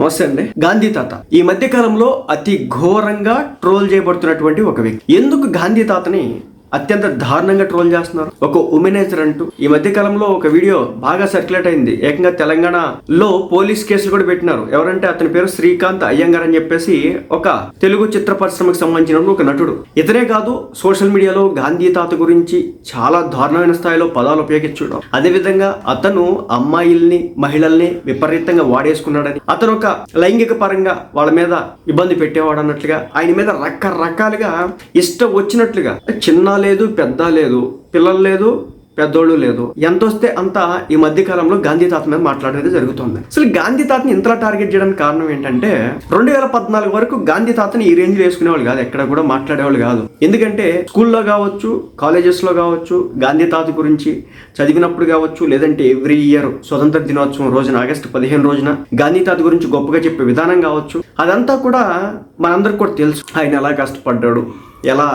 నమస్తే అండి. గాంధీ తాత. ఈ మధ్య కాలంలో అతి ఘోరంగా ట్రోల్ చేయబడుతున్నటువంటి ఒక వ్యక్తి. ఎందుకు గాంధీ తాతని అత్యంత దారుణంగా ట్రోల్ చేస్తున్నారు. ఒక ఉమెనైజర్ అంటూ ఈ మధ్య కాలంలో ఒక వీడియో బాగా సర్క్యులేట్ అయింది. ఏకంగా తెలంగాణలో పోలీస్ కేసులు కూడా పెట్టినారు. ఎవరంటే అతని పేరు శ్రీకాంత్ అయ్యంగార్ అని చెప్పేసి ఒక తెలుగు చిత్ర పరిశ్రమకు సంబంధించిన ఒక నటుడు. ఇతనే కాదు సోషల్ మీడియాలో గాంధీ తాత గురించి చాలా దారుణమైన స్థాయిలో పదాలు ఉపయోగించడం అదేవిధంగా అతను అమ్మాయిల్ని మహిళల్ని విపరీతంగా వాడేసుకున్నాడని అతను ఒక లైంగిక పరంగా వాళ్ళ మీద ఇబ్బంది పెట్టేవాడు అన్నట్లుగా ఆయన మీద రకరకాలుగా ఇష్టం వచ్చినట్లుగా చిన్న లేదు పెద్ద లేదు పిల్లలు లేదు పెద్దోళ్ళు లేదు. ఎంత వస్తే అంత ఈ మధ్య కాలంలో గాంధీ తాత మీద మాట్లాడేది జరుగుతుంది. అసలు గాంధీ తాతని ఇంతలా టార్గెట్ చేయడానికి కారణం ఏంటంటే రెండు వేల పద్నాలుగు వరకు గాంధీ తాతని ఈ రేంజ్ వేసుకునేవాళ్ళు కాదు ఎక్కడ కూడా మాట్లాడేవాళ్ళు కాదు. ఎందుకంటే స్కూల్లో కావచ్చు కాలేజెస్లో కావచ్చు గాంధీ తాత గురించి చదివినప్పుడు కావచ్చు లేదంటే ఎవ్రీ ఇయర్ స్వతంత్ర దినోత్సవం రోజున ఆగస్టు పదిహేను రోజున గాంధీ తాత గురించి గొప్పగా చెప్పే విధానం కావచ్చు అదంతా కూడా మనందరికి కూడా తెలుసు. ఆయన ఎలా కష్టపడ్డాడు ఎలా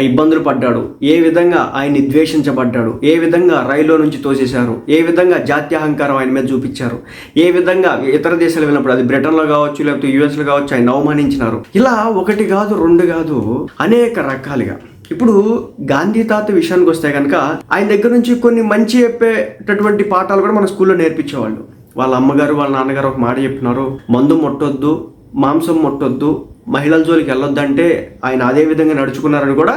ఇబ్బందులు పడ్డాడు. ఏ విధంగా ఆయన్ని ద్వేషించబడ్డాడు? ఏ విధంగా రైల్లో నుంచి తోసేశారు? ఏ విధంగా జాత్యహంకారం ఆయన మీద చూపించారు? ఏ విధంగా ఇతర దేశాలు వెళ్ళినప్పుడు అది బ్రిటన్లో కావచ్చు లేకపోతే యుఎస్లో కావచ్చు ఆయన అవమానించినారు? ఇలా ఒకటి కాదు రెండు కాదు అనేక రకాలుగా. ఇప్పుడు గాంధీ తాత విషయానికి వస్తే కనుక ఆయన దగ్గర నుంచి కొన్ని మంచి చెప్పేటటువంటి పాఠాలు కూడా మన స్కూల్లో నేర్పించేవాళ్ళు. వాళ్ళ అమ్మగారు వాళ్ళ నాన్నగారు ఒక మాట చెప్పినారు. మందు ముట్టొద్దు మాంసం ముట్టొద్దు మహిళల జోలికి వెళ్ళొద్దంటే ఆయన అదే విధంగా నడుచుకున్నారని కూడా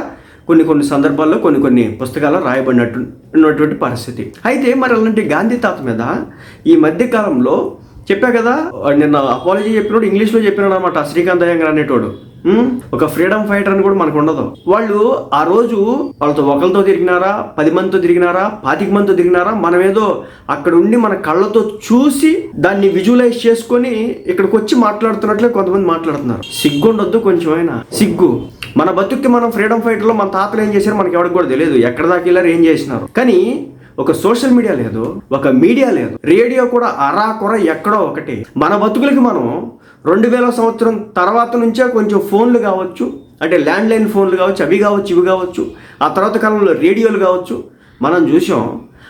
కొన్ని కొన్ని సందర్భాల్లో కొన్ని కొన్ని పుస్తకాల్లో రాయబడినట్టు ఉన్నటువంటి పరిస్థితి. అయితే మరి అలాంటి గాంధీ తాత మీద ఈ మధ్య కాలంలో చెప్పా కదా నిన్న అపాలజీ చెప్పినోడు ఇంగ్లీష్లో చెప్పినాడు అనమాట శ్రీకాంత్ అయ్యంగార్ అనేటోడు. ఒక ఫ్రీడమ్ ఫైటర్ అని కూడా మనకు ఉండదు వాళ్ళు ఆ రోజు వాళ్ళతో ఒకరితో తిరిగినారా పది మందితో తిరిగినారా పాతిక మందితో తిరిగినారా మనం ఏదో అక్కడ ఉండి మన కళ్ళతో చూసి దాన్ని విజువలైజ్ చేసుకొని ఇక్కడికి వచ్చి మాట్లాడుతున్నట్లే కొంతమంది మాట్లాడుతున్నారు. సిగ్గు ఉండొద్దు కొంచెం అయినా. సిగ్గు. మన బతుక్కి మనం ఫ్రీడమ్ ఫైటర్లో మన తాతలు ఏం చేశారు మనకి ఎవరికి కూడా తెలియదు. ఎక్కడ దాకా వెళ్ళారు ఏం చేసినారు. కానీ ఒక సోషల్ మీడియా లేదు ఒక మీడియా లేదు. రేడియో కూడా అరా కొర ఎక్కడో ఒకటి. మన బతుకులకి మనం రెండు వేల సంవత్సరం తర్వాత నుంచే కొంచెం ఫోన్లు కావచ్చు అంటే ల్యాండ్లైన్ ఫోన్లు కావచ్చు అవి కావచ్చు ఇవి కావచ్చు ఆ తర్వాత కాలంలో రేడియోలు కావచ్చు మనం చూసాం.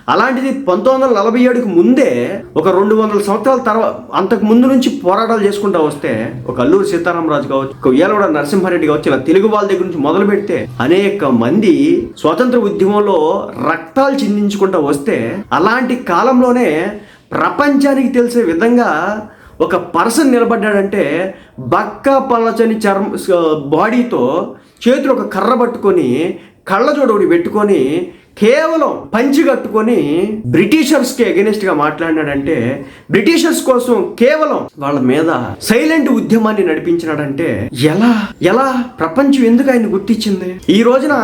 అలాంటిది పంతొమ్మిది వందల నలభై ఏడుకు ముందే ఒక రెండు వందల సంవత్సరాల తర్వాత అంతకు ముందు నుంచి పోరాటాలు చేసుకుంటూ వస్తే ఒక అల్లూరు సీతారామరాజు కావచ్చు ఒక ఏలవడ నరసింహారెడ్డి కావచ్చు ఇలా తెలుగు వాళ్ళ దగ్గర నుంచి మొదలు పెడితే అనేక మంది స్వాతంత్ర ఉద్యమంలో రక్తాలు చిందించుకుంటూ వస్తే అలాంటి కాలంలోనే ప్రపంచానికి తెలిసే విధంగా ఒక పర్సన్ నిలబడ్డాడంటే బక్క పలచని చర్మ బాడీతో చేతులు ఒక కర్ర పట్టుకొని కళ్ళజోడు ఒకటి పెట్టుకొని కేవలం పంచి కట్టుకొని బ్రిటిషర్స్కి అగెనిస్ట్గా మాట్లాడినాడంటే బ్రిటిషర్స్ కోసం కేవలం వాళ్ళ మీద సైలెంట్ ఉద్యమాన్ని నడిపించినాడంటే ఎలా? ఎలా? ప్రపంచం ఎందుకు ఆయన గుర్తించింది? ఈ రోజున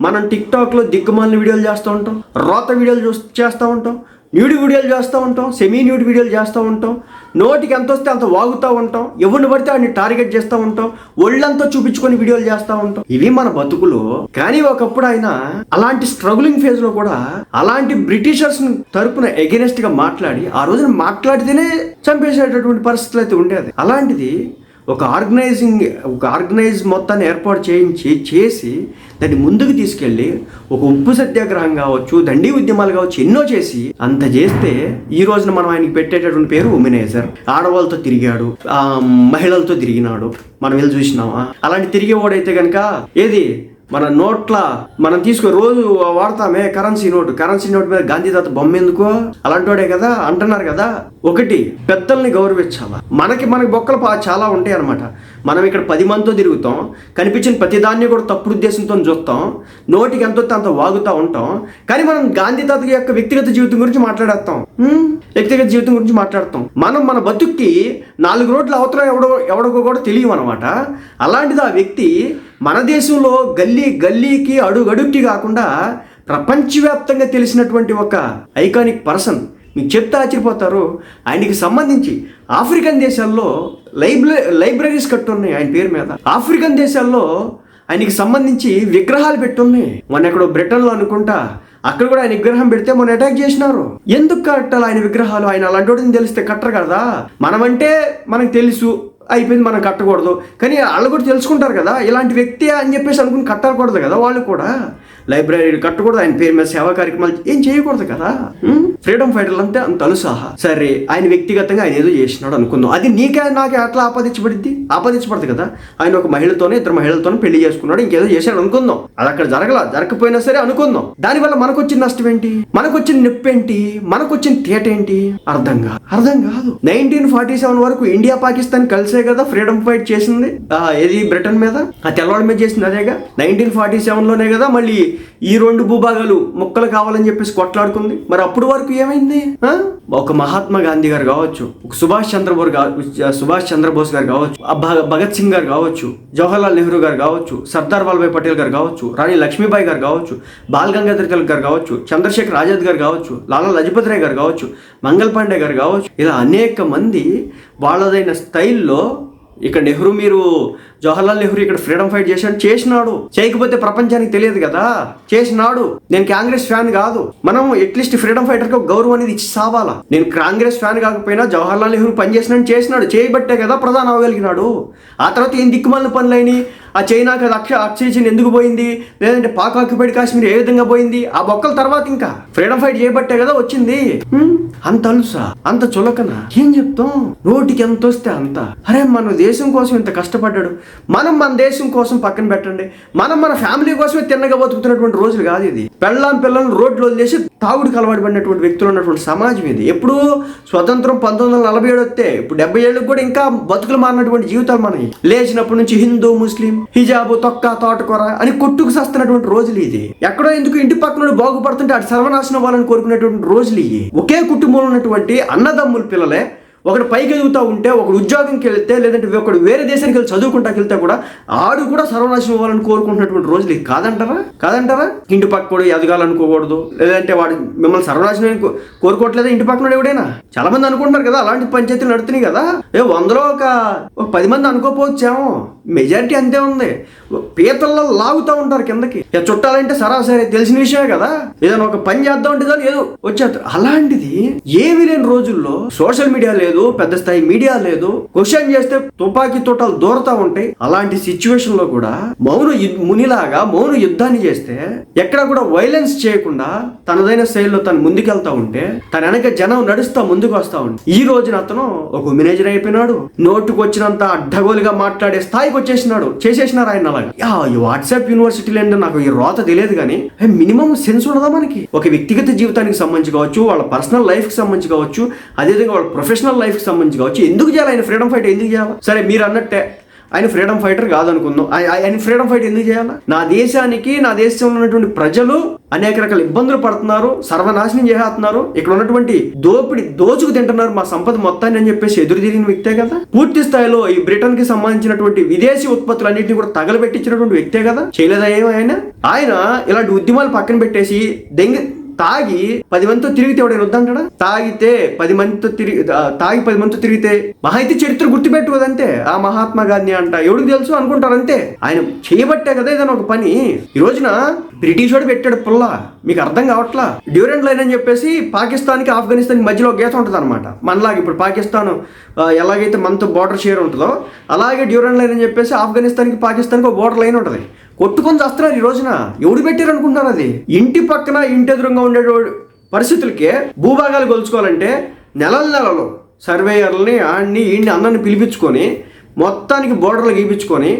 మనం టిక్టాక్లో దిక్కుమాలిన వీడియోలు చేస్తూ ఉంటాం రోత వీడియోలు చూ చేస్తూ ఉంటాం న్యూడ్ వీడియోలు చేస్తూ ఉంటాం సెమీ న్యూడ్ వీడియోలు చేస్తూ ఉంటాం నోటికి ఎంత వస్తే అంత వాగుతూ ఉంటాం ఎవరిని పడితే వాడిని టార్గెట్ చేస్తూ ఉంటాం ఒళ్ళంతా చూపించుకొని వీడియోలు చేస్తూ ఉంటాం. ఇవి మన బతుకులు కానీ ఒకప్పుడు ఆయన అలాంటి స్ట్రగులింగ్ ఫేజ్లో కూడా అలాంటి బ్రిటిషర్స్ తరపున ఎగెనెస్ట్గా మాట్లాడి ఆ రోజున మాట్లాడితేనే చంపేసేటటువంటి పరిస్థితులు అయితే ఉండేది. అలాంటిది ఒక ఆర్గనైజింగ్ ఒక ఆర్గనైజ్ మొత్తాన్ని ఏర్పాటు చేయించి చేసి దాన్ని ముందుకు తీసుకెళ్ళి ఒక ఉప్పు సత్యాగ్రహం కావచ్చు దండి ఉద్యమాలు కావచ్చు ఎన్నో చేసి అంత చేస్తే ఈ రోజున మనం ఆయనకి పెట్టేటటువంటి పేరు ఉమెనైజర్. ఆడవాళ్ళతో తిరిగాడు ఆ, మహిళలతో తిరిగినాడు. మనం వెళ్ళి చూసినామా? అలాంటి తిరిగేవాడైతే కనుక ఏది? మన నోట్ల మనం తీసుకుని రోజు వాడతామే కరెన్సీ నోట్ కరెన్సీ నోట్ మీద గాంధీ తాత బొమ్మ ఎందుకో? అలాంటి కదా? అంటున్నారు కదా? ఒకటి పెద్దల్ని గౌరవించాలా? మనకి మనకి బొక్కలు పా- చాలా ఉంటాయి అనమాట మనం ఇక్కడ పది మందితో తిరుగుతాం కనిపించిన ప్రతి దాన్ని కూడా తప్పుడు ఉద్దేశంతో చూస్తాం నోటికి ఎంత అంత వాగుతూ ఉంటాం కానీ మనం గాంధీ తాత యొక్క వ్యక్తిగత జీవితం గురించి మాట్లాడేస్తాం. వ్యక్తిగత జీవితం గురించి మాట్లాడతాం. మనం మన బతుక్కి నాలుగు రోడ్ల అవతల ఎవడో ఎవడో కూడా తెలియమన్నమాట. అలాంటిది ఆ వ్యక్తి మన దేశంలో గల్లీ గల్లీకి అడుగడుక్కి కాకుండా ప్రపంచవ్యాప్తంగా తెలిసినటువంటి ఒక ఐకానిక్ పర్సన్. మీకు చెప్తే ఆశ్చర్యపోతారు. ఆయనకి సంబంధించి ఆఫ్రికన్ దేశాల్లో లైబ్రరీ లైబ్రరీస్ కట్టున్నాయి ఆయన పేరు మీద. ఆఫ్రికన్ దేశాల్లో ఆయనకి సంబంధించి విగ్రహాలు పెట్టున్నాయి. మొన్న ఎక్కడో బ్రిటన్లో అనుకుంటా అక్కడ కూడా ఆయన విగ్రహం పెడితే మొన్న అటాక్ చేసినారు. ఎందుకు కట్టాలి ఆయన విగ్రహాలు? ఆయన అలాంటి తెలిస్తే కట్టరు కదా. మనమంటే మనకు తెలుసు. అయిపోయింది మనం కట్టకూడదు. కానీ వాళ్ళు కూడా తెలుసుకుంటారు కదా ఇలాంటి వ్యక్తి అని చెప్పేసి అనుకుని కట్టకూడదు కదా వాళ్ళు కూడా. లైబ్రరీ కట్టకూడదు ఆయన పేరు మీద సేవా కార్యక్రమాలు ఏం చేయకూడదు కదా? ఫ్రీడమ్ ఫైటర్లు అంతే అంత అలుసాహ సరే ఆయన వ్యక్తిగతంగా ఆయన ఏదో చేసినాడు అనుకుందాం. అది నీకే నాకు అట్లా ఆపాదించబడింది ఆపాదించబడదు కదా? ఆయన ఒక మహిళతోనే ఇద్దరు మహిళలతోనే పెళ్ళి చేసుకున్నాడు ఇంకేదో చేశాడు అనుకుందాం. అది అక్కడ జరగల జరగకపోయినా సరే అనుకుందాం. దానివల్ల మనకు వచ్చిన నష్టం ఏంటి మనకు వచ్చిన నొప్పి ఏంటి మనకు వచ్చిన తేట ఏంటి అర్థం కాదు అర్థం కాదు. నైన్టీన్ ఫార్టీ సెవెన్ వరకు ఇండియా పాకిస్తాన్ కలిసే కదా ఫ్రీడమ్ ఫైట్ చేసింది? ఏది బ్రిటన్ మీద? ఆ తెల్లవాడి మీద చేసింది అదేగా? నైన్టీన్ ఫార్టీ సెవెన్లోనే కదా మళ్ళీ ఈ రెండు భూభాగాలు మొక్కలు కావాలని చెప్పేసి కొట్లాడుకుంది మరి అప్పుడు వరకు ఏమైంది ఒక మహాత్మా గాంధీ గారు కావచ్చు ఒక సుభాష్ చంద్రబోస్ గారు సుభాష్ చంద్రబోస్ గారు కావచ్చు భగత్ సింగ్ గారు కావచ్చు జవహర్లాల్ నెహ్రూ గారు కావచ్చు సర్దార్ వల్లభాయ్ పటేల్ గారు కావచ్చు రాణి లక్ష్మీబాయి గారు కావచ్చు బాల్ గంగాధర్ తిలక్ గారు కావచ్చు చంద్రశేఖర్ ఆజాద్ గారు కావచ్చు లాలా లజపత్ రాయ్ గారు కావచ్చు మంగల్ పాండే గారు కావచ్చు ఇలా అనేక మంది వాళ్ళదైన స్టైల్లో ఇక్కడ నెహ్రూ మీరు జవహర్లాల్ నెహ్రూ ఇక్కడ ఫ్రీడమ్ ఫైట్ చేశాడు. చేసినాడు. చేయకపోతే ప్రపంచానికి తెలియదు కదా. చేసినాడు. నేను కాంగ్రెస్ ఫ్యాన్ కాదు. మనం అట్లీస్ట్ ఫ్రీడమ్ ఫైటర్కి గౌరవం అనేది ఇచ్చి సావాలా? నేను కాంగ్రెస్ ఫ్యాన్ కాకపోయినా జవహర్లాల్ నెహ్రూ పని చేసినాడు. చేసినాడు చేయబట్టే కదా ప్రధాని అవ్వగలిగినాడు. ఆ తర్వాత ఏం దిక్కుమాలిన పనులైన ఆ చైనాకి అది అక్ష అక్షయచిన్ ఎందుకు పోయింది? లేదంటే పాక్ ఆక్యుపైడ్ కాశ్మీర్ ఏ విధంగా పోయింది? ఆ బొక్కల తర్వాత ఇంకా ఫ్రీడమ్ ఫైట్ చేయబట్టే కదా వచ్చింది. అంత అలుసా? అంత చులకన? ఏం చెప్తాం? నోటికి ఎంత వస్తే అంత. అరే మన దేశం కోసం ఇంత కష్టపడ్డాడు. మనం మన దేశం కోసం పక్కన పెట్టండి. మనం మన ఫ్యామిలీ కోసమే తిన్నగా బతుకుతున్నటువంటి రోజులు కాదు ఇది. పెళ్ళాం పిల్లల్ని రోడ్లు వదిలేసి తాగుడికి అలవాటు పడినటువంటి వ్యక్తులు ఉన్నటువంటి సమాజం ఇది. ఎప్పుడు స్వతంత్రం పంతొమ్మిది వందల నలభై ఏడు వస్తే ఇప్పుడు డెబ్బై ఏళ్ళకి కూడా ఇంకా బతుకులు మారినటువంటి జీవితాలు మనకి లేచినప్పటి నుంచి హిందూ ముస్లిం హిజాబు తొక్క తోటకూర అని కొట్టుకు సస్తున్నటువంటి రోజులు ఇది. ఎక్కడో ఎందుకు ఇంటి పక్కన బాగుపడుతుంటే అటు సర్వనాశనం అవ్వాలని కోరుకునేటువంటి రోజులు ఇవి. ఒకే కుటుంబంలో ఉన్నటువంటి అన్నదమ్ముల పిల్లలే ఒకడు పైకి ఎదుగుతూ ఉంటే ఒకడు ఉద్యోగంకి వెళ్తే లేదంటే ఒకడు వేరే దేశానికి వెళ్ళి చదువుకుంటాకి వెళ్తే కూడా ఆడు కూడా సర్వనాశనం అవ్వాలని కోరుకుంటున్నటువంటి రోజులు కాదంటారా? కాదంటారా? ఇంటి పక్కడు ఎదగాలనుకోకూడదు. లేదంటే వాడు మిమ్మల్ని సర్వనాశనం కోరుకోవట్లేదు కోరుకోవట్లేదా ఇంటి పక్కన ఎవడైనా? చాలా మంది అనుకుంటున్నారు కదా అలాంటి పంచాయతీలు నడుతున్నాయి కదా. ఏ వందలో ఒక ఒక పది మంది అనుకోపోవచ్చేమో. మెజారిటీ అంతే ఉంది. పీతల్లో లాగుతూ ఉంటారు కిందకి. చుట్టాలంటే సరాసరి తెలిసిన విషయమే కదా. ఏదైనా ఒక పని చేద్దాం అంటే చాలు ఏదో వచ్చేస్తారు అలాంటిది ఏమీ లేని రోజుల్లో సోషల్ మీడియా లేదు పెద్ద స్థాయి మీడియా లేదు క్వశ్చన్ చేస్తే తుపాకీ తోటలు దూరతా ఉంటాయి. అలాంటి సిచ్యువేషన్లో కూడా మౌన మునిలాగా మౌన యుద్ధాన్ని చేస్తే ఎక్కడ కూడా వైలెన్స్ చేయకుండా తనదైన శైలిలో తను ముందుకెళ్తా ఉంటే తన వెనక జనం నడుస్తా ముందుకు వస్తా ఉంటే ఈ రోజున అతను ఒక మేనేజర్ అయిపోయినాడు. నోటుకు వచ్చినంత అడ్డగోలుగా మాట్లాడే స్థాయి స్థాయికి వచ్చేసినాడు చేసేసినారు ఆయన అలాగా. ఈ వాట్సాప్ యూనివర్సిటీలు అంటే నాకు ఈ రోత తెలియదు కానీ మినిమం సెన్స్ ఉండదా మనకి? ఒక వ్యక్తిగత జీవితానికి సంబంధించి కావచ్చు వాళ్ళ పర్సనల్ లైఫ్కి సంబంధించి కావచ్చు అదేవిధంగా వాళ్ళ ప్రొఫెషనల్ లైఫ్కి సంబంధించి కావచ్చు ఎందుకు చేయాలి ఆయన ఫ్రీడమ్ ఫైట్? ఎందుకు చేయాలి? సరే మీరు అన్నట్టే ఆయన ఫ్రీడమ్ ఫైటర్ కాదనుకుందాం. ఆయన ఫ్రీడమ్ ఫైట్ ఎందుకు చేయాలా? నా దేశానికి నా దేశంలో ఉన్నటువంటి ప్రజలు అనేక రకాల ఇబ్బందులు పడుతున్నారు సర్వనాశనం చేస్తున్నారు. ఇక్కడ ఉన్నటువంటి దోపిడి దోచుకు తింటున్నారు మా సంపద మొత్తాన్ని అని చెప్పేసి ఎదురు తిరిగిన వ్యక్తే కదా? పూర్తి స్థాయిలో ఈ బ్రిటన్కి సంబంధించినటువంటి విదేశీ ఉత్పత్తులన్నింటినీ కూడా తగలబెట్టించినటువంటి వ్యక్తే కదా? చేయలేదా ఏమో ఆయన? ఆయన ఇలాంటి ఉద్యమాలు పక్కన పెట్టేసి దెంగి తాగి పది మందితో తిరిగితే ఎవడైనా వద్దంటాడా? తాగితే పది మందితో తిరిగి తాగి పది మందితో తిరిగితే మహా అయితే చరిత్ర గుర్తుపెట్టుకోదంతే. ఆ మహాత్మా గాంధీ అంట. ఎవడికి తెలుసు అనుకుంటారంతే. ఆయన చేయబట్టే కదా ఏదైనా ఒక పని. ఈ రోజున బ్రిటిష్ వాడు పెట్టాడు పుల్ల. మీకు అర్థం కావట్లా? డ్యూరెంట్ లైన్ అని చెప్పేసి పాకిస్తాన్కి ఆఫ్ఘనిస్తాన్కి మధ్యలో గీత ఉంటుంది అనమాట మనలాగా ఇప్పుడు పాకిస్తాన్ ఎలాగైతే మనతో బార్డర్ షేర్ ఉంటుందో అలాగే డ్యూరెంట్ లైన్ అని చెప్పేసి ఆఫ్ఘనిస్తాన్కి పాకిస్తాన్కి ఒక బోర్డర్ లైన్ ఉంటుంది. కొట్టుకొని చేస్తున్నారు ఈ రోజున. ఎవడు పెట్టారు అనుకుంటున్నారు అది? ఇంటి పక్కన ఇంటి ఎదురుగా ఉండే పరిస్థితులకే భూభాగాలు కొలుచుకోవాలంటే నెలల నెలలు సర్వేయర్లని ఆడిని ఈయన్ని అందరిని పిలిపించుకొని మొత్తానికి బోర్డర్లు గీపించుకొని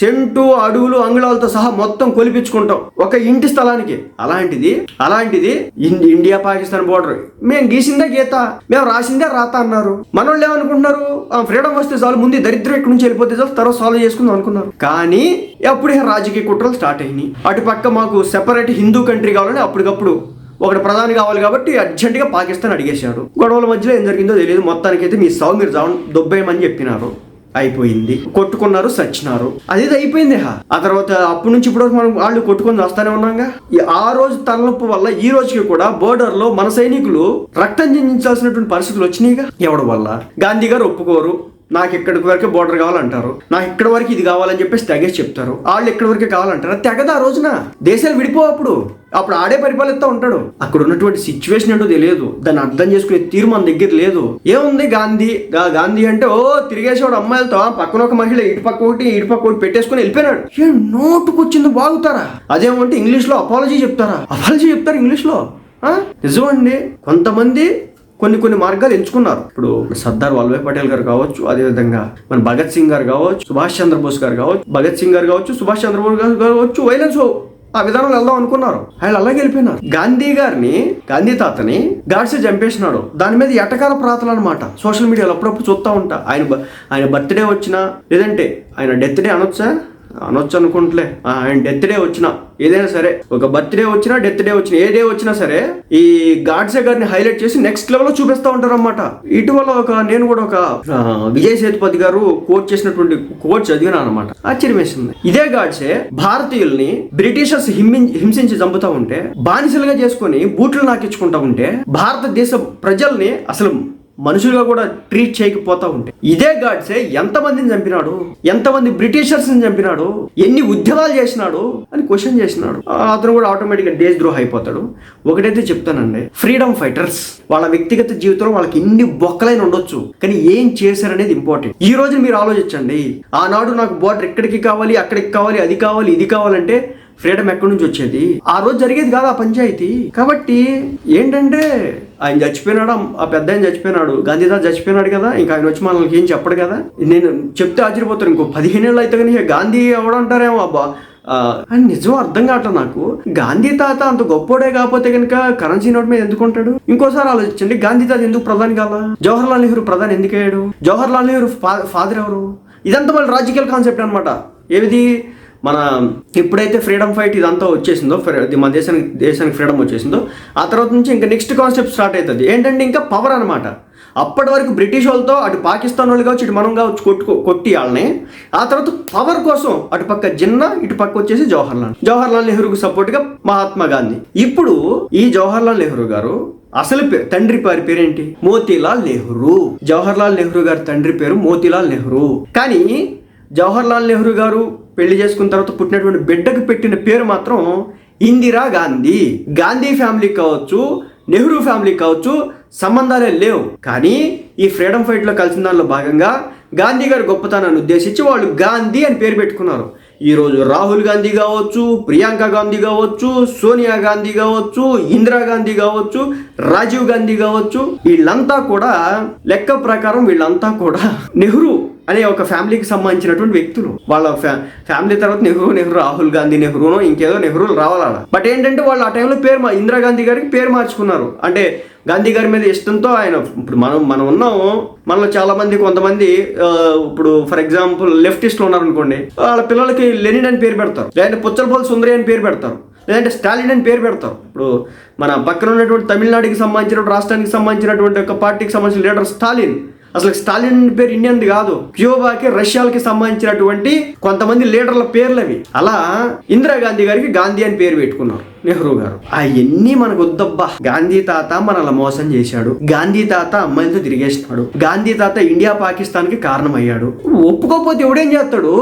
సెంటు అడుగులు అంగుళాలతో సహా మొత్తం కొలిపించుకుంటాం. ఒక ఇంటి స్థలానికి. అలాంటిది అలాంటిది ఇన్- ఇండియా పాకిస్తాన్ బోర్డర్ మేము గీసిందే గీత. మేము రాసిందే రాత అన్నారు. మనోళ్ళు ఏమనుకుంటున్నారు? ఫ్రీడమ్ వస్తే చాలు ముందు దరిద్ర దరిద్రం ఇక్కడి నుంచి వెళ్ళిపోతే చాలు తర్వాత సాల్వ్ చేసుకుందాం అనుకున్నారు. కానీ అప్పుడే రాజకీయ కుట్రలు స్టార్ట్ అయినాయి. అటు పక్క మాకు సెపరేట్ హిందూ కంట్రీ కావాలని అప్పటికప్పుడు ఒకటి ప్రధాని కావాలి కాబట్టి అర్జెంటుగా పాకిస్తాన్ అడిగేశాడు. గొడవల మధ్యలో ఏం జరిగిందో తెలియదు. మొత్తానికైతే మీ సాగు మీరు జాన్ దొబ్బేయమని చెప్పినారు. అయిపోయింది. కొట్టుకున్నారు సచ్చినారు. అది అయిపోయింది హా. ఆ తర్వాత అప్పటి నుంచి ఇప్పుడు మనం వాళ్ళు కొట్టుకొని వస్తానే ఉన్నాగా. ఆ రోజు తలనొప్పి వల్ల ఈ రోజుకి కూడా బోర్డర్లో మన సైనికులు రక్తం చెందించాల్సినటువంటి పరిస్థితులు వచ్చినాయిగా. ఎవడి వల్ల? గాంధీ గారు ఒప్పుకోరు. నాకు ఇక్కడికి వరకే బోర్డర్ కావాలంటారు. నాకు ఇక్కడ వరకు ఇది కావాలని చెప్పేసి తెగేసి చెప్తారు. వాళ్ళు ఇక్కడ వరకు కావాలంటారు? తెగదా ఆ రోజున. దేశాలు విడిపోవు అప్పుడు. అప్పుడు ఆడే పరిపాలిస్తూ ఉంటాడు. అక్కడ ఉన్నటువంటి సిచ్యువేషన్ ఏంటో తెలియదు. దాన్ని అర్థం చేసుకునే తీరు మన దగ్గర లేదు. ఏముంది గాంధీ? గాంధీ అంటే ఓ తిరిగేసేవాడు అమ్మాయిలతో పక్కన ఒక మహిళ ఇటు పక్క ఒకటి ఇటు పక్క ఒకటి పెట్టేసుకుని వెళ్ళిపోయినాడు. ఏ నోటుకు వచ్చింది బాగుతారా? అదేమంటే ఇంగ్లీష్లో అపాలజీ చెప్తారా? అపాలజీ చెప్తారు ఇంగ్లీష్లో నిజమండి. కొంతమంది కొన్ని కొన్ని మార్గాలు ఎంచుకున్నారు. ఇప్పుడు సర్దార్ వల్లభాయ్ పటేల్ గారు కావచ్చు అదేవిధంగా మన భగత్ సింగ్ గారు కావచ్చు సుభాష్ చంద్రబోస్ గారు కావచ్చు భగత్ సింగ్ గారు కావచ్చు సుభాష్ చంద్రబోస్ గారు కావచ్చు వైలెన్స్ ఆ విధానంలో వెళ్దాం అనుకున్నారు. ఆయన అలాగే వెళ్ళిపోయినారు. గాంధీ గారిని గాంధీ తాతని గాడ్సే చంపేసినాడు. దాని మీద ఎటకాల ప్రాతలు అనమాట సోషల్ మీడియాలో అప్పుడప్పుడు చూస్తూ ఉంటా. ఆయన ఆయన బర్త్డే వచ్చినా లేదంటే ఆయన డెత్ డే అనొచ్చా? అనొచ్చు అనుకుంటలే. అండ్ ఆయన డెత్ డే వచ్చినా. ఏదైనా సరే ఒక బర్త్డే వచ్చినా డెత్ డే వచ్చినా ఏ డే వచ్చినా సరే ఈ గాడ్సే గారిని హైలైట్ చేసి నెక్స్ట్ లెవెల్లో చూపిస్తా ఉంటారు అనమాట ఇటీవల ఒక నేను కూడా ఒక విజయ్ సేతుపతి గారు కోచ్ చేసినటువంటి కోచ్ చదివినా అనమాట ఆశ్చర్యం వేసింది ఇదే గాడ్సే భారతీయుల్ని బ్రిటిషర్స్ హింసించి చంపుతా ఉంటే బానిసలుగా చేసుకొని బూట్లు నాకించుకుంటా ఉంటే భారతదేశ ప్రజల్ని అసలు మనుషులుగా కూడా ట్రీట్ చేయకపోతా ఉంటే. ఇదే గాడ్సే ఎంతమందిని చంపినాడు? ఎంతమంది బ్రిటిషర్స్ చంపినాడు? ఎన్ని ఉద్యమాలు చేసినాడు? అని క్వశ్చన్ చేసినాడు. ఆ, అతను కూడా ఆటోమేటిక్గా దేశద్రోహ అయిపోతాడు. ఒకటైతే చెప్తానండి ఫ్రీడమ్ ఫైటర్స్ వాళ్ళ వ్యక్తిగత జీవితంలో వాళ్ళకి ఎన్ని బొక్కలైన ఉండొచ్చు కానీ ఏం చేశారనేది ఇంపార్టెంట్ ఈ రోజు మీరు ఆలోచించండి ఆనాడు నాకు బోర్డర్ ఎక్కడికి కావాలి అక్కడికి కావాలి అది కావాలి ఇది కావాలంటే ఫ్రీడమ్ ఎక్కడి నుంచి వచ్చేది? ఆ రోజు జరిగేది కాదు ఆ పంచాయతీ. కాబట్టి ఏంటంటే ఆయన చచ్చిపోయినాడు ఆ పెద్ద ఆయన చచ్చిపోయినాడు గాంధీదాస్ చచ్చిపోయినాడు కదా ఇంకా ఆయన వచ్చి మనల్ని ఏం చెప్పడు కదా? నేను చెప్తే ఆశ్చర్యపోతాను ఇంకో పదిహేను ఏళ్ళు అయితే కానీ గాంధీ ఎవడంటారేమో అబ్బా. అని నిజం అర్థం కావట్లేదు నాకు? గాంధీ తాత అంత గొప్పోడే కాకపోతే కనుక కరెన్సీ నోట్ మీద ఎందుకు ఉంటాడు? ఇంకోసారి ఆలోచించండి గాంధీ తాత ఎందుకు ప్రధాని కాదా జవహర్ లాల్ నెహ్రూ ప్రధాని ఎందుకు అయ్యాడు? జవహర్ లాల్ నెహ్రూ ఫాదర్ ఎవరు? ఇదంతా మళ్ళీ రాజకీయాల కాన్సెప్ట్ అనమాట ఏది మన ఎప్పుడైతే ఫ్రీడమ్ ఫైట్ ఇదంతా వచ్చేసిందో మన దేశానికి దేశానికి ఫ్రీడమ్ వచ్చేసిందో ఆ తర్వాత నుంచి ఇంకా నెక్స్ట్ కాన్సెప్ట్ స్టార్ట్ అవుతుంది. ఏంటంటే ఇంకా పవర్ అనమాట అప్పటి వరకు బ్రిటిష్ వాళ్ళతో అటు పాకిస్తాన్ వాళ్ళు కావచ్చు ఇటు మనం కావచ్చు కొట్టు కొట్టి వాళ్ళని. ఆ తర్వాత పవర్ కోసం అటు పక్క జిన్నా ఇటు పక్క వచ్చేసి జవహర్లాల్. జవహర్లాల్ జవహర్ లాల్ నెహ్రూకు సపోర్ట్గా మహాత్మా గాంధీ. ఇప్పుడు ఈ జవహర్లాల్ నెహ్రూ గారు అసలు పేరు తండ్రి పేరు పేరేంటి? మోతీలాల్ నెహ్రూ. జవహర్ లాల్ నెహ్రూ గారి తండ్రి పేరు మోతీలాల్ నెహ్రూ. కానీ జవహర్ లాల్ నెహ్రూ గారు పెళ్ళి చేసుకున్న తర్వాత పుట్టినటువంటి బిడ్డకు పెట్టిన పేరు మాత్రం ఇందిరా గాంధీ. గాంధీ ఫ్యామిలీ కావచ్చు నెహ్రూ ఫ్యామిలీ కావచ్చు సంబంధాలే లేవు. కానీ ఈ ఫ్రీడమ్ ఫైట్లో కలిసిన దానిలో భాగంగా గాంధీ గారి గొప్పతనాన్ని ఉద్దేశించి వాళ్ళు గాంధీ అని పేరు పెట్టుకున్నారు. ఈరోజు రాహుల్ గాంధీ కావచ్చు ప్రియాంక గాంధీ కావచ్చు సోనియా గాంధీ కావచ్చు ఇందిరా గాంధీ కావచ్చు రాజీవ్ గాంధీ కావచ్చు వీళ్ళంతా కూడా లెక్క ప్రకారం వీళ్ళంతా కూడా నెహ్రూ అనే ఒక ఫ్యామిలీకి సంబంధించినటువంటి వ్యక్తులు. వాళ్ళ ఫ్యా ఫ్యామిలీ తర్వాత నెహ్రూ నెహ్రూ రాహుల్ గాంధీ నెహ్రూను ఇంకేదో నెహ్రూలు రావాలా బట్ ఏంటంటే వాళ్ళు ఆ టైంలో పేరు మా ఇందిరాగాంధీ గారికి పేరు మార్చుకున్నారు. అంటే గాంధీ గారి మీద ఇష్టంతో ఆయన ఇప్పుడు మనం మనం ఉన్నాం మనలో చాలా మంది కొంతమంది ఇప్పుడు ఫర్ ఎగ్జాంపుల్ లెఫ్టిస్ట్లు ఉన్నారనుకోండి వాళ్ళ పిల్లలకి లెనిన్ అని పేరు పెడతారు. లేదంటే పుచ్చలపోల్ సుందరి అని పేరు పెడతారు. లేదంటే స్టాలిన్ అని పేరు పెడతారు. ఇప్పుడు మన పక్కన ఉన్నటువంటి తమిళనాడుకి సంబంధించిన రాష్ట్రానికి సంబంధించినటువంటి ఒక పార్టీకి సంబంధించిన లీడర్ స్టాలిన్. అసలు స్టాలిన్ పేరు ఇండియన్ది కాదు. క్యూబాకి రష్యాలకి సంబంధించినటువంటి కొంతమంది లీడర్ల పేర్లు అవి అలా ఇందిరాగాంధీ గారికి గాంధీ అని పేరు పెట్టుకున్నారు నెహ్రూ గారు. అవన్నీ మనకు వద్దబ్బా. గాంధీ తాత మనల్ని మోసం చేశాడు. గాంధీ తాత అమ్మాయిలతో తిరిగేసినాడు. గాంధీ తాత ఇండియా పాకిస్తాన్కి కారణమయ్యాడు. ఒప్పుకోకపోతే ఎవడేం చేస్తాడు?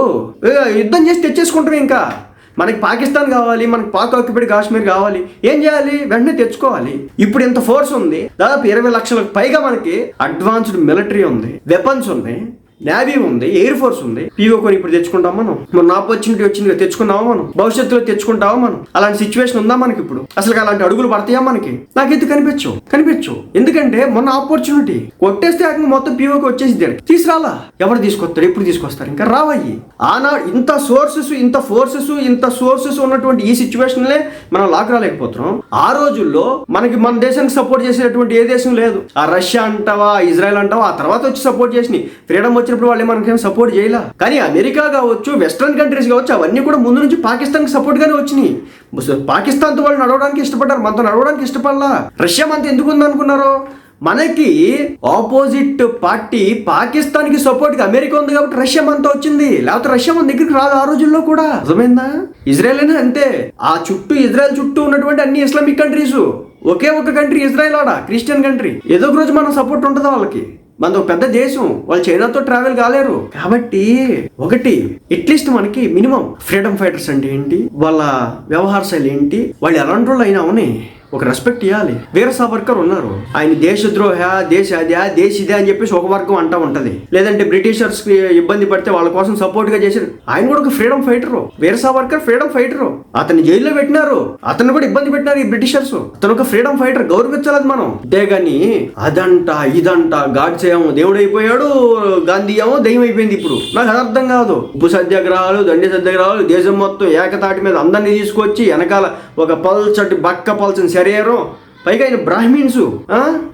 యుద్ధం చేసి తెచ్చేసుకుంటాం ఇంకా. మనకి పాకిస్తాన్ కావాలి మనకి పాక్ ఆక్యుపైడ్ కాశ్మీర్ కావాలి ఏం చేయాలి? వెంటనే తెచ్చుకోవాలి. ఇప్పుడు ఇంత ఫోర్స్ ఉంది. దాదాపు ఇరవై లక్షలకు పైగా మనకి అడ్వాన్స్డ్ మిలిటరీ ఉంది వెపన్స్ ఉన్నాయి. నేవీ ఉంది ఎయిర్ ఫోర్స్ ఉంది. పీఓ కొని ఇప్పుడు తెచ్చుకుంటాం మనం. మొన్న ఆపర్చునిటీ వచ్చింది కదా, మనం? భవిష్యత్తులో తెచ్చుకుంటావా మనం? అలాంటి సిచ్యువేషన్ ఉందా మనకి ఇప్పుడు? అసలు అలాంటి అడుగులు పడతాయా మనకి? నాకైతే కనిపించవు? కనిపించవు. ఎందుకంటే మొన్న ఆపర్చునిటీ కొట్టేస్తే ఏకంగా మొత్తం పీఓకి వచ్చేసి తీసుకురాలా? ఎవరు తీసుకొస్తారు? ఎప్పుడు తీసుకొస్తారు? ఇంకా రావయ్యి. ఆనాడు ఇంత సోర్సెస్ ఇంత ఫోర్సెస్ ఇంత సోర్సెస్ ఉన్నటువంటి ఈ సిచ్యువేషన్లే మనం లాక్ రాలేకపోతున్నాం. ఆ రోజుల్లో మనకి మన దేశానికి సపోర్ట్ చేసేటువంటి ఏ దేశం లేదు. ఆ రష్యా అంటావా ఇజ్రాయెల్ అంటావా ఆ తర్వాత వచ్చి సపోర్ట్ చేసినాయి. ఫ్రీడమ్ వచ్చినప్పుడు వాళ్ళు మనకేం సపోర్ట్ చేయలా? కానీ అమెరికా కావచ్చు వెస్ట్రన్ కంట్రీస్ కావచ్చు అవన్నీ కూడా ముందు నుంచి పాకిస్తాన్కి సపోర్ట్ గానే వచ్చినాయి. పాకిస్తాన్ పాకిస్తాన్తో వాళ్ళు నడవడానికి ఇష్టపడ్డారు మనతో నడవడానికి ఇష్టపడలా? రష్యా మనతో ఎందుకు ఉందనుకున్నారు? మనకి ఆపోజిట్ పార్టీ పాకిస్తాన్కి సపోర్ట్గా సపోర్ట్గా అమెరికా ఉంది కాబట్టి రష్యా మనతో వచ్చింది. లేకపోతే రష్యా మన దగ్గరికి రాదు ఆ రోజుల్లో కూడా. అర్థమైందా? ఇజ్రాయెల్ అయినా అంతే. ఆ చుట్టూ ఇజ్రాయెల్ చుట్టూ ఉన్నటువంటి అన్ని ఇస్లామిక్ కంట్రీస్ ఒకే ఒక కంట్రీ ఇజ్రాయెల్ ఆడ క్రిస్టియన్ కంట్రీ ఏదో ఒక రోజు మనం సపోర్ట్ ఉంటుంది వాళ్ళకి. మనది ఒక పెద్ద దేశం. వాళ్ళు చైనాతో ట్రావెల్ కాలేరు. కాబట్టి ఒకటి అట్లీస్ట్ మనకి మినిమం ఫ్రీడమ్ ఫైటర్స్ అంటే ఏంటి? వాళ్ళ వ్యవహార శైలి ఏంటి? వాళ్ళు ఎలాంటి వాళ్ళు అయినా అవునే. ఒక రెస్పెక్ట్ ఇవ్వాలి వీర సావర్కర్ ఉన్నారు. ఆయన దేశద్రోహ దేశ అదే దేశ ఇదే అని చెప్పేసి ఒక వర్గం అంటా ఉంటది. లేదంటే బ్రిటిషర్స్కి ఇబ్బంది పడితే వాళ్ళ కోసం సపోర్ట్గా చేశారు. ఆయన కూడా ఒక freedom fighter Veer Savarkar freedom fighter అతన్ని జైల్లో పెట్టినారు. అతను కూడా ఇబ్బంది పెట్టినారు ఈ బ్రిటిషర్స్. అతను ఒక ఫ్రీడమ్ ఫైటర్ గౌరవించాలి మనం. అంతేగాని అదంట ఇదంట గాడ్స్ ఏమో దేవుడు అయిపోయాడు గాంధీ ఏమో దయ్యం అయిపోయింది ఇప్పుడు. నాకు అది అర్థం కాదు. ఉప్పు సత్యాగ్రహాలు దండి సత్యాగ్రహాలు దేశం మొత్తం ఏకతాటి మీద అందరినీ తీసుకొచ్చి వెనకాల ఒక పల్చటి బక్క పల్చని శరీరం పైగా ఆయన బ్రాహ్మిన్సు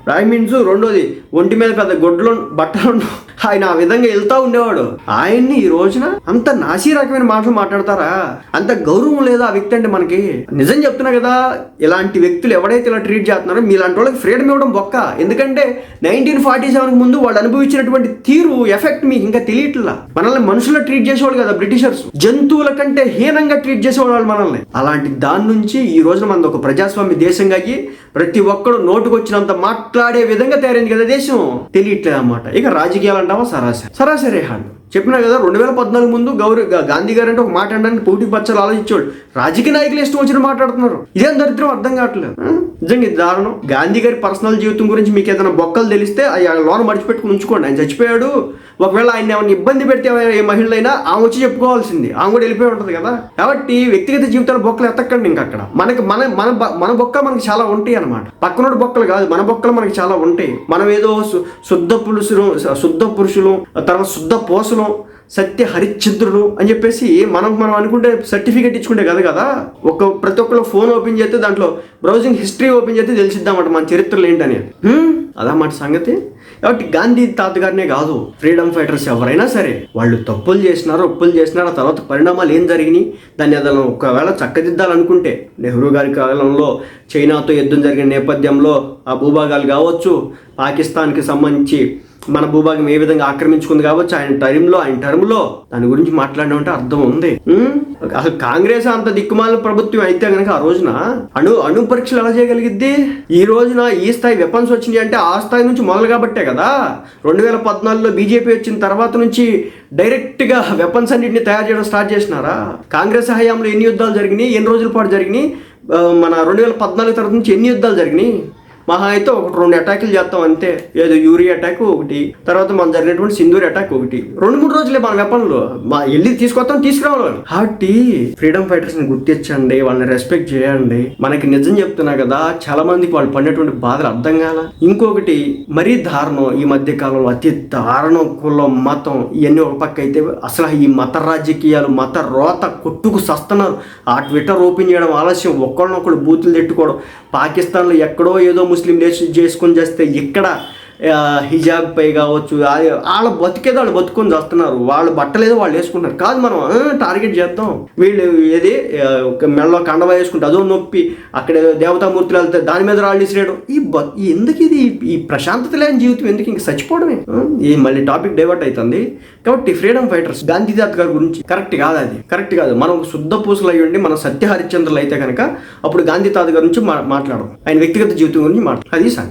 బ్రాహ్మిన్సు రెండోది ఒంటి మీద పెద్ద గొడ్లు బట్టలు ఉండవు. ఆయన ఆ విధంగా వెళ్తా ఉండేవాడు. ఆయన్ని ఈ రోజున అంత నాసీ రకమైన మాటలు మాట్లాడతారా? అంత గౌరవం లేదా ఆ వ్యక్తి అంటే మనకి? నిజం చెప్తున్నా కదా ఇలాంటి వ్యక్తులు ఎవడైతే ఇలా ట్రీట్ చేస్తున్నారో మీలాంటి వాళ్ళకి ఫ్రీడమ్ ఇవ్వడం బొక్క. ఎందుకంటే నైన్టీన్ ఫార్టీ సెవెన్ ముందు వాళ్ళు అనుభవించినటువంటి తీరు ఎఫెక్ట్ మీకు ఇంకా తెలియట్లా. మనల్ని మనుషుల్లో ట్రీట్ చేసేవాళ్ళు కదా బ్రిటిషర్స్. జంతువుల కంటే హీనంగా ట్రీట్ చేసేవాళ్ళు వాళ్ళు మనల్ని. అలాంటి దాని నుంచి ఈ రోజున మనది ఒక ప్రజాస్వామ్య దేశంగా అయ్యి ప్రతి ఒక్కడు నోటుకొచ్చినంత మాట్లాడే విధంగా తయారైంది కదా దేశం. తెలియట్లేదు అన్నమాట ఇక రాజకీయాలు అంటావా సరాసరి సరాసరి హాండ్ చెప్పినా కదా రెండు వేల పద్నాలుగు ముందు గౌరవ గాంధీ గారు అంటే ఒక మాట అనడానికి పోటీ పచ్చలు ఆలోచించాడు రాజకీయ నాయకులు ఇష్టం వచ్చిన మాట్లాడుతున్నారు. ఇదేం దరిద్రం అర్థం కావట్లేదు. నిజంగా ఇది దారుణం. గాంధీ గారి పర్సనల్ జీవితం గురించి మీకు ఏదైనా బొక్కలు తెలిస్తే ఆ లోన మడిచిపెట్టుకుని ఉంచుకోండి. ఆయన చచ్చిపోయాడు. ఒకవేళ ఆయన ఏమైనా ఇబ్బంది పెడితే ఏ మహిళలైనా ఆమె వచ్చి చెప్పుకోవాల్సింది. ఆమె కూడా వెళ్ళిపోయి ఉంటుంది కదా. కాబట్టి వ్యక్తిగత జీవితాల బొక్కలు ఎత్తకండి ఇంక అక్కడ. మనకి మన మన బ- మన బొక్క మనకి చాలా ఉంటాయి అనమాట పక్కనోడు బొక్కలు కాదు మన బొక్కలు మనకి చాలా ఉంటాయి. మనం ఏదో శుద్ధ పురుషులు శుద్ధ పురుషులు తర్వాత శుద్ధ పోసలు సత్య హరిశ్చంద్రుడు అని చెప్పేసి మనం మనం అనుకుంటే సర్టిఫికేట్ ఇచ్చుకుంటే కదా కదా? ఒక ప్రతి ఒక్కరు ఫోన్ ఓపెన్ చేస్తే దాంట్లో బ్రౌజింగ్ హిస్టరీ ఓపెన్ చేస్తే తెలిసిద్దామట మన చరిత్రలు ఏంటని. అదా అదన్నమాట సంగతి? కాబట్టి గాంధీ తాతగారినే కాదు ఫ్రీడమ్ ఫైటర్స్ ఎవరైనా సరే వాళ్ళు తప్పులు చేసినారు ఒప్పులు చేసినారు ఆ తర్వాత పరిణామాలు ఏం జరిగినాయి? దాన్ని ఏదైనా ఒకవేళ చక్కదిద్దాలనుకుంటే నెహ్రూ గారి కాలంలో చైనాతో యుద్ధం జరిగిన నేపథ్యంలో ఆ భూభాగాలు కావచ్చు పాకిస్తాన్కి సంబంధించి మన భూభాగం ఏ విధంగా ఆక్రమించుకుంది కావచ్చు ఆయన టైంలో ఆయన టర్మ్లో దాని గురించి మాట్లాడడం అంటే అర్థం ఉంది. అసలు కాంగ్రెస్ అంత దిక్కుమాల ప్రభుత్వం అయితే కనుక ఆ రోజున అణు అణు పరీక్షలు ఎలా చేయగలిగిద్ది? ఈ రోజున ఈ స్థాయి వెపన్స్ వచ్చినాయి అంటే ఆ స్థాయి నుంచి మొదలు కాబట్టే కదా. రెండు వేల పద్నాలుగులో బీజేపీ వచ్చిన తర్వాత నుంచి డైరెక్ట్గా వెపన్స్ అన్నింటిని తయారు చేయడం స్టార్ట్ చేసినారా? కాంగ్రెస్ హయాంలో ఎన్ని యుద్ధాలు జరిగినాయి? ఎన్ని రోజుల పాటు జరిగినాయి? మన రెండు వేల పద్నాలుగు తర్వాత నుంచి ఎన్ని యుద్ధాలు జరిగినాయి? మహా అయితే ఒకటి రెండు అటాకులు చేస్తాం అంతే. ఏదో యూరియా అటాక్ ఒకటి తర్వాత మన జరిగినటువంటి సింధూరి అటాక్ ఒకటి. రెండు మూడు రోజులే మన వెపన్లు. మా వెళ్ళి తీసుకొస్తాం తీసుకురావాలి. కాబట్టి ఫ్రీడమ్ ఫైటర్స్ని గుర్తించండి వాళ్ళని రెస్పెక్ట్ చేయండి. మనకి నిజం చెప్తున్నా కదా చాలా మందికి వాళ్ళు పడినటువంటి బాధలు అర్థం కాల. ఇంకొకటి మరీ దారుణం ఈ మధ్య కాలంలో అతి దారుణం కులం మతం ఇవన్నీ ఒక పక్క అయితే అసలు ఈ మత రాజకీయాలు మత రోత కొట్టుకు సస్తున్నారు. ఆ ట్విట్టర్ ఓపెన్ చేయడం ఆలస్యం ఒక్కడినొక్కడు బూతులు తిట్టుకోవడం. పాకిస్తాన్లో ఎక్కడో ఏదో ముస్లిం చేసుకొని చేస్తే ఇక్కడ హిజాబ్ పై కావచ్చు వాళ్ళ బతికేదో వాళ్ళు బతుకొని వస్తున్నారు వాళ్ళు బట్టలేదో వాళ్ళు వేసుకుంటారు కాదు మనం టార్గెట్ చేద్దాం. వీళ్ళు ఏది ఒక మెడలో కండవ వేసుకుంటే అదో నొప్పి అక్కడ దేవతామూర్తులు వెళ్తే దాని మీద రాళ్ళు ఇసిరేయడం ఈ బ ఎందుకు ఇది? ఈ ప్రశాంతత లేని జీవితం ఎందుకు? ఇంక చచ్చిపోవడమే. ఈ మళ్ళీ టాపిక్ డైవర్ట్ అవుతుంది కాబట్టి ఫ్రీడమ్ ఫైటర్స్ గాంధీదాత్ గారి గురించి కరెక్ట్ కాదు అది. కరెక్ట్ కాదు. మనం శుద్ధ పూసలు అయ్యి ఉండి మన సత్య హరిశ్చంద్రులు అయితే కనుక అప్పుడు గాంధీ తాత గారి గురించి మా- మాట్లాడడం ఆయన వ్యక్తిగత జీవితం గురించి మాట్లాడు అది సంగతి.